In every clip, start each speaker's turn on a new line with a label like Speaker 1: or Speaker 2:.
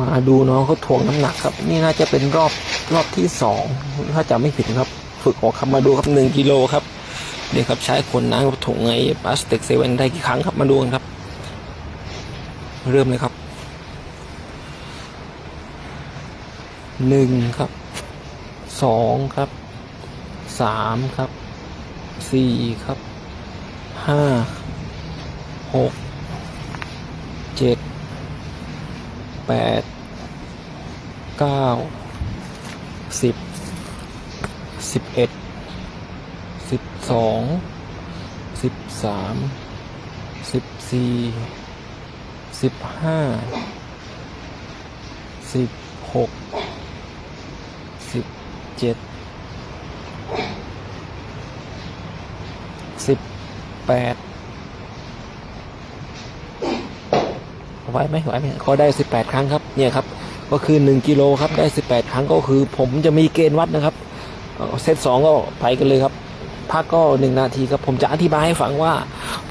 Speaker 1: มาดูน้องเขาถ่วงน้ำหนักครับ นี่น่าจะเป็นรอบรอบที่สองถ้าจำไม่ผิดครับ ฝึกออกครับมาดูครับหนึ่งกิโลครับเดี๋ยวครับใช้ขนน้ำกับถุงไอ้พลาสติกเซเว่นได้กี่ครั้งครับมาดูกันครับ เริ่มเลยครับหนึ่งครับสองครับสามครับสี่ครับห้าหกเจ็ด แปดเก้าสิบสิบเอ็ดสิบสองสิบสามสิบสี่สิบห้าสิบหกสิบเจ็ดสิบแปด ไหวไหมไหวไหมเขาได้ 18 ครั้งครับเนี่ยครับก็คือ 1กิโลครับได้ 18 ครั้งก็คือ ผมจะมีเกณฑ์วัดนะครับเซตสองก็ไปกันเลยครับพักก็1นาทีครับผมจะอธิบายให้ฟังว่า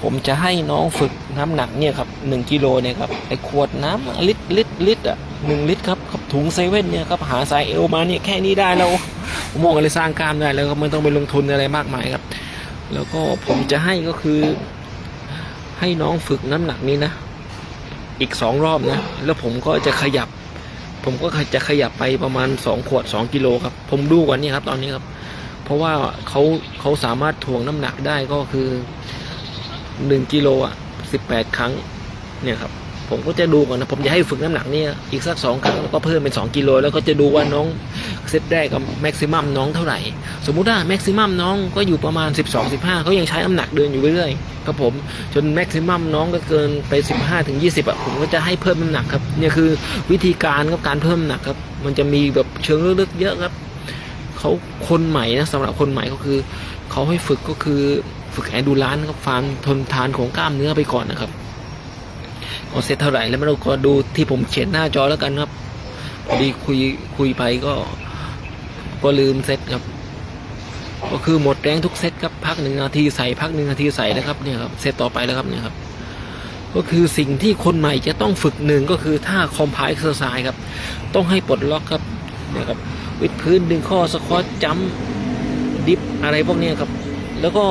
Speaker 1: ผมจะให้น้องฝึกน้ำหนักเนี่ยครับ1กิโลเนี่ยครับไอขวดน้ำลิตรลิตรลิตรอะหนึ่งลิตรครับครับถุงเซเว่นเนี่ยครับหาสายเอวมาเนี่ยแค่นี้ได้แล้วผมมองอะไรสร้างกล้ามได้แล้วก็ไม่ต้องไปลงทุนอะไรมากมายครับ แล้วก็ผมจะให้ก็คือ ให้น้องฝึกน้ำหนักนี้นะ อีกสองรอบนะ แล้วผมก็จะขยับ ผมก็จะขยับไปประมาณสองขวดสองกิโลครับ ผมดูก่อนนี่ครับตอนนี้ครับ เพราะว่าเขาเขาสามารถถ่วงน้ำหนักได้ก็คือหนึ่งกิโลอะสิบแปดครั้งเนี่ยครับผมก็จะดูก่อนนะผมจะให้ฝึกน้ำหนักเนี่ยอีกสักสองครั้งแล้วก็เพิ่มเป็นสองกิโลแล้วก็จะดูว่าน้อง เซตแรกกับแม็กซิมัมน้องเท่าไหร่ สมมุติว่าแม็กซิมัมน้องก็อยู่ประมาณ 12 15เขายังใช้น้ำหนักเดินอยู่เรื่อยๆครับผมจนแม็กซิมัมน้องก็เกินไป 15ถึง20อะผมก็จะให้เพิ่มน้ำหนักครับเนี่ยคือวิธีการครับการเพิ่มน้ำหนักครับ มันจะมีแบบเชิงลึกๆเยอะครับเขาคนใหม่นะสำหรับคนใหม่ก็คือเขาให้ฝึกก็คือฝึกแอนดูรานครับความทนทานของกล้ามเนื้อไปก่อนนะครับเอาเซตเท่าไหร่แล้วไม่ต้องก็ดูที่ผมเขียนหน้าจอแล้วกันครับพอดีคุยคุยไปก็ ก็ลืมเซตครับ ก็คือหมดแรงทุกเซตครับพักหนึ่งนาทีใส่พักหนึ่งนาทีใส่นะครับเนี่ยครับเซตต่อไปแล้วครับเนี่ยครับก็คือสิ่งที่คนใหม่จะต้องฝึกหนึ่งก็คือท่าคอมไพล์เซอร์ไซครับ ต้องให้ปลดล็อกครับเนี่ยครับวิดพื้นดึงข้อสควอตจัมดิฟอะไรพวกนี้ครับ แล้วก็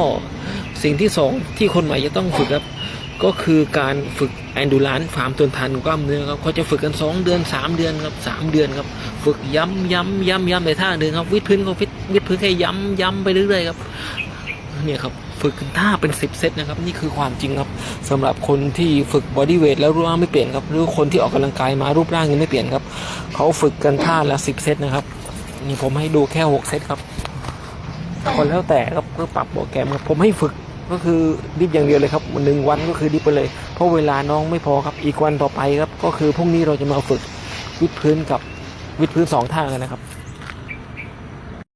Speaker 1: สิ่งที่สองที่คนใหม่จะต้องฝึกครับ ก็คือการฝึกแอนดูรานความทนทานของกล้ามเนื้อครับเขาจะฝึกกันสองเดือนสามเดือนครับสามเดือนครับ ฝึกย้ำย้ำย้ำย้ำในท่าเดินครับวิดพื้นก็วิดวิดพื้นแค่ย้ำย้ำไปเรื่อยๆครับเนี่ยครับฝึกท่าเป็นสิบเซตนะครับ นี่คือความจริงครับสำหรับคนที่ฝึกบอดี้เวทแล้วรูปร่างไม่เปลี่ยนครับ หรือคนที่ออกกำลังกายมารูปร่างยังไม่เปลี่ยนครับเขาฝึกกันท่าละสิบเซตนะครับ นี่ผมให้ดูแค่หกเซตครับคนแล้วแต่ครับก็ปรับโปรแกรมครับผมให้ฝึก ก็คือดิฟอย่างเดียวเลยครับหนึ่งวันก็คือดิฟไปเลย เพราะเวลาน้องไม่พอครับ อีกวันต่อไปครับ ก็คือพรุ่งนี้เราจะมาฝึกวิดพื้นกับวิดพื้นสองท่ากันนะครับ